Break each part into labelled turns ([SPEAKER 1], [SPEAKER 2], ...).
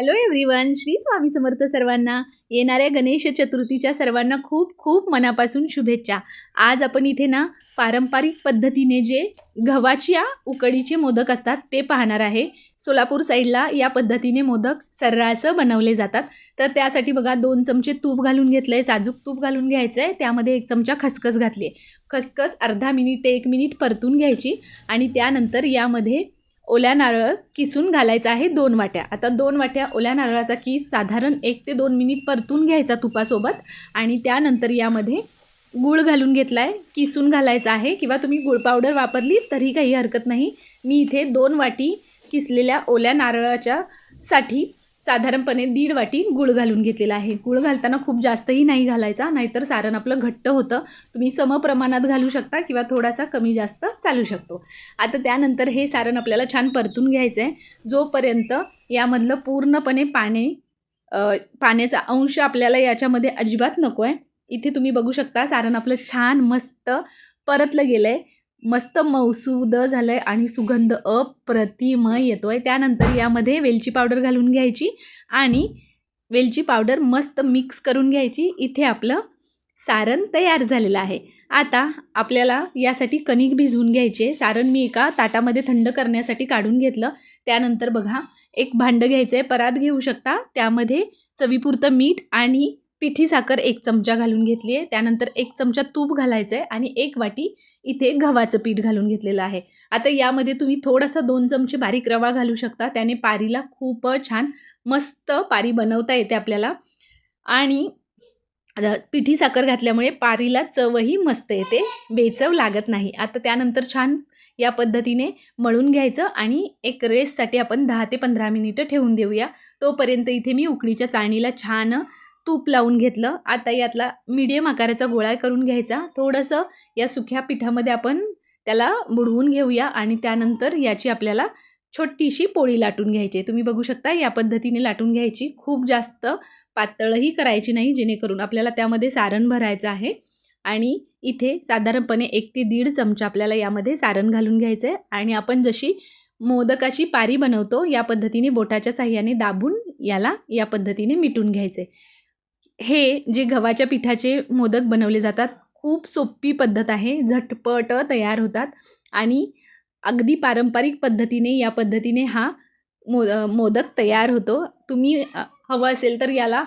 [SPEAKER 1] Hello everyone Shri Swami Samarth सर्वांना येणाऱ्या गणेश चतुर्थीच्या सर्वांना खूप खूप मनापासून शुभेच्छा. आज आपण इथे ना पारंपरिक पद्धतीने जे गव्हाच्या उकडीचे मोदक असतात ते पाहणार आहे. सोलापूर साईडला या पद्धतीने मोदक सर्रास बनवले जातात. तर त्यासाठी बघा दोन चमचे तूप घालून घेतलं आहे साजूक तूप घालून घ्यायचं आहे त्यामध्ये एक चमचा खसखस घातली आहे खसखस अर्धा मिनिट ते एक मिनिट परतून घ्यायची आणि त्यानंतर यामध्ये ओल्या नारळ किसून घालायचा आहे दोन वाट्या. आता दोन वाट्या ओल्या नारळाचा किस साधारण एक ते दोन मिनिट परतून घ्यायचा तुपासोबत आणि त्यानंतर यामध्ये गूळ घालून घेतला आहे किसून घालायचा आहे किंवा तुम्ही गुळ पावडर वापरली तरी काही हरकत नाही. मी इथे दोन वाटी किसलेल्या ओल्या नारळाच्या साठी साधारणपणे दीड वाटी गूळ घालून घेतलेला आहे. गूळ घालताना खूप जास्तही नाही घालायचा नाहीतर सारण आपलं घट्ट होतं. तुम्ही समप्रमाणात घालू शकता किंवा थोडासा कमी जास्त चालू शकतो. आता त्यानंतर हे सारण आपल्याला छान परतून घ्यायचं आहे जोपर्यंत यामधलं पूर्णपणे पाणी पाण्याचा अंश आपल्याला याच्यामध्ये अजिबात नको आहे इथे तुम्ही बघू शकता सारण आपलं छान मस्त परतलं गेलं आहे मस्त मौसूद झालं आहे आणि सुगंध अप्रतिम येतो आहे त्यानंतर यामध्ये वेलची पावडर घालून घ्यायची आणि वेलची पावडर मस्त मिक्स करून घ्यायची. इथे आपलं सारण तयार झालेलं आहे. आता आपल्याला यासाठी कणिक भिजवून घ्यायचे. सारण मी एका ताटामध्ये थंड करण्यासाठी काढून घेतलं. त्यानंतर बघा एक भांडं घ्यायचं आहे परात घेऊ शकता. त्यामध्ये चवीपुरतं मीठ आणि पिठी साखर एक चमचा घालून घेतली आहे. त्यानंतर एक चमचा तूप घालायचं आहे आणि एक वाटी इथे गव्हाचं पीठ घालून घेतलेलं आहे. आता यामध्ये तुम्ही थोडासा दोन चमचे बारीक रवा घालू शकता. त्याने पारीला खूप छान मस्त पारी बनवता येते आपल्याला. आणि पिठी साखर घातल्यामुळे पारीला चवही मस्त येते. बेचव लागत नाही. आता त्यानंतर छान या पद्धतीने मळून घ्यायचं आणि एक रेससाठी आपण दहा ते पंधरा मिनिटं ठेवून देऊया. तोपर्यंत इथे मी उकडीच्या चाळणीला छान तूप लावून घेतलं. आता यातला मीडियम आकाराचा गोळा करून घ्यायचा. थोडंसं या सुक्या पिठामध्ये आपण त्याला बुडवून घेऊया आणि त्यानंतर याची आपल्याला छोटीशी पोळी लाटून घ्यायची आहे. तुम्ही बघू शकता या पद्धतीने लाटून घ्यायची. खूप जास्त पातळही करायची नाही जेणेकरून आपल्याला त्यामध्ये सारण भरायचं आहे. आणि इथे साधारणपणे एक ते दीड चमचा आपल्याला यामध्ये सारण घालून घ्यायचं आहे. आणि आपण जशी मोदकाची पारी बनवतो या पद्धतीने बोटाच्या साह्याने दाबून याला या पद्धतीने मिटून घ्यायचे. हे जे गव्हाच्या पिठाचे मोदक बनवले जातात खूप सोपी पद्धत आहे झटपट तयार होतात आणि अगदी पारंपरिक पद्धतीने या पद्धतीने हा मो मोदक तयार होतो. तुम्ही हवं असेल तर याला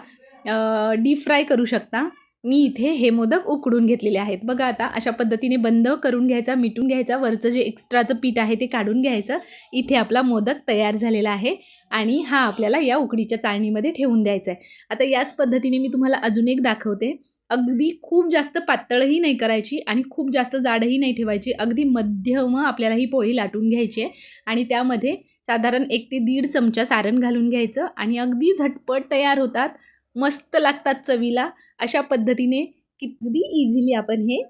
[SPEAKER 1] डीप फ्राय करू शकता. मी इथे हे मोदक उकडून घेतलेले आहेत. बघा आता अशा पद्धतीने बंद करून घ्यायचा मिटून घ्यायचा वरचं जे एक्स्ट्राचं पीठ आहे ते काढून घ्यायचं. इथे आपला मोदक तयार झालेला आहे आणि हा आपल्याला या उकडीच्या चाळणीमध्ये ठेवून द्यायचा आहे आता याच पद्धतीने मी तुम्हाला अजून एक दाखवते. अगदी खूप जास्त पातळही नाही करायची आणि खूप जास्त जाडही नाही ठेवायची. अगदी मध्यम आपल्याला ही पोळी लाटून घ्यायची आहे आणि त्यामध्ये साधारण एक ते दीड चमचा सारण घालून घ्यायचं आणि अगदी झटपट तयार होतात. मस्त लागतात चवीला. अशा पद्धतीने किती इझिली आपण हे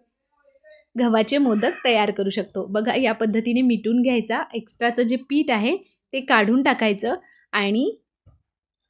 [SPEAKER 1] गव्हाचे मोदक तयार करू शकतो. बघा या पद्धतीने मिटून घ्यायचा. एक्स्ट्राचं जे पीठ आहे ते काढून टाकायचं आणि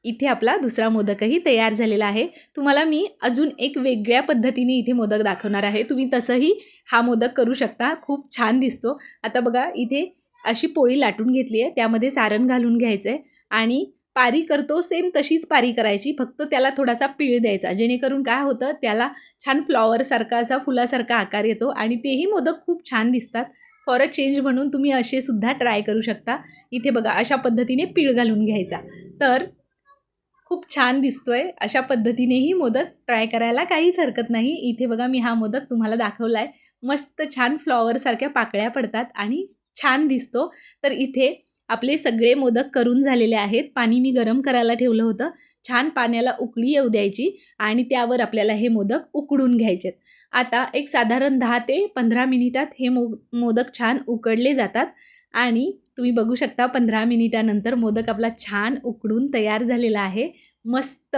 [SPEAKER 1] इथे आपला दुसरा मोदकही तयार झालेला आहे. तुम्हाला मी अजून एक वेगळ्या पद्धतीने इथे मोदक दाखवणार आहे. तुम्ही तसंही हा मोदक करू शकता. खूप छान दिसतो. आता बघा इथे अशी पोळी लाटून घेतली आहे. त्यामध्ये सारण घालून घ्यायचं आहे आणि पारी करतो सेम तशीच पारी करायची. फक्त त्याला थोडासा पीळ द्यायचा. जेणेकरून काय होतं त्याला छान फ्लॉवरसारखा असा फुलासारखा आकार येतो आणि तेही मोदक खूप छान दिसतात. फॉर अ चेंज म्हणून तुम्ही असे सुद्धा ट्राय करू शकता. इथे बघा अशा पद्धतीने पीळ घालून घ्यायचा. तर खूप छान दिसतोय. अशा पद्धतीनेही मोदक ट्राय करायला काहीच हरकत नाही. इथे बघा मी हा मोदक तुम्हाला दाखवला आहे मस्त छान फ्लॉवरसारख्या पाकळ्या पडतात आणि छान दिसतो. तर इथे आपले सगळे मोदक करून झालेले आहेत. पाणी मी गरम करायला ठेवलं होतं. छान पाण्याला उकळी येऊ द्यायची आणि त्यावर आपल्याला हे मोदक उकडून घ्यायचेत. आता एक साधारण दहा ते पंधरा मिनिटात हे मो मोदक छान उकडले जातात आणि तुम्ही बघू शकता पंधरा मिनिटानंतर मोदक आपला छान उकडून तयार झालेला आहे. मस्त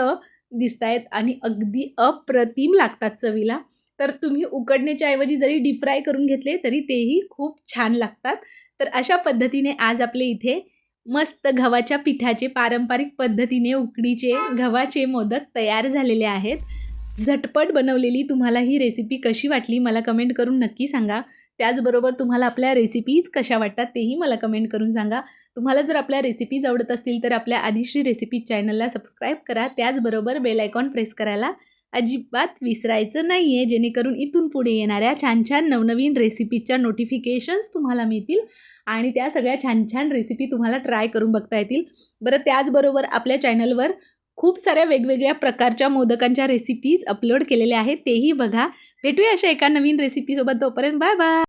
[SPEAKER 1] दिसत आहेत आणि अगदी अप्रतिम लागतात चवीला. तर तुम्ही उकडण्याच्या ऐवजी जरी डीप फ्राय करून घेतले तरी तेही खूप छान लागतात. तर अशा पद्धतीने आज आपले इथे मस्त गव्हाच्या पिठाचे पारंपरिक पद्धतीने उकडीचे गव्हाचे मोदक तयार झालेले आहेत. झटपट बनवलेली तुम्हाला ही रेसिपी कशी वाटली मला कमेंट करून नक्की सांगा. त्याचबरोबर तुम्हाला आपल्या रेसिपीज कशा वाटतात तेही मला कमेंट करून सांगा. तुम्हाला जर आपल्या रेसिपीज आवडत असतील तर आपल्या आधीश्री रेसिपी चॅनलला सबस्क्राईब करा. त्याचबरोबर बेल आयकॉन प्रेस करायला अजिबात विसरायचं नाही आहे जेणेकरून इथून पुढे येणाऱ्या छान छान नवनवीन रेसिपीच्या नोटिफिकेशन्स तुम्हाला मिळतील आणि त्या सगळ्या छान छान रेसिपी तुम्हाला ट्राय करून बघता येतील. बरं त्याचबरोबर आपल्या चॅनलवर खूप साऱ्या वेगवेगळ्या प्रकारच्या मोदकांच्या रेसिपीज अपलोड केलेल्या आहेत तेही बघा. भेटूया अशा एका नवीन रेसिपीसोबत तोपर्यंत. Bye bye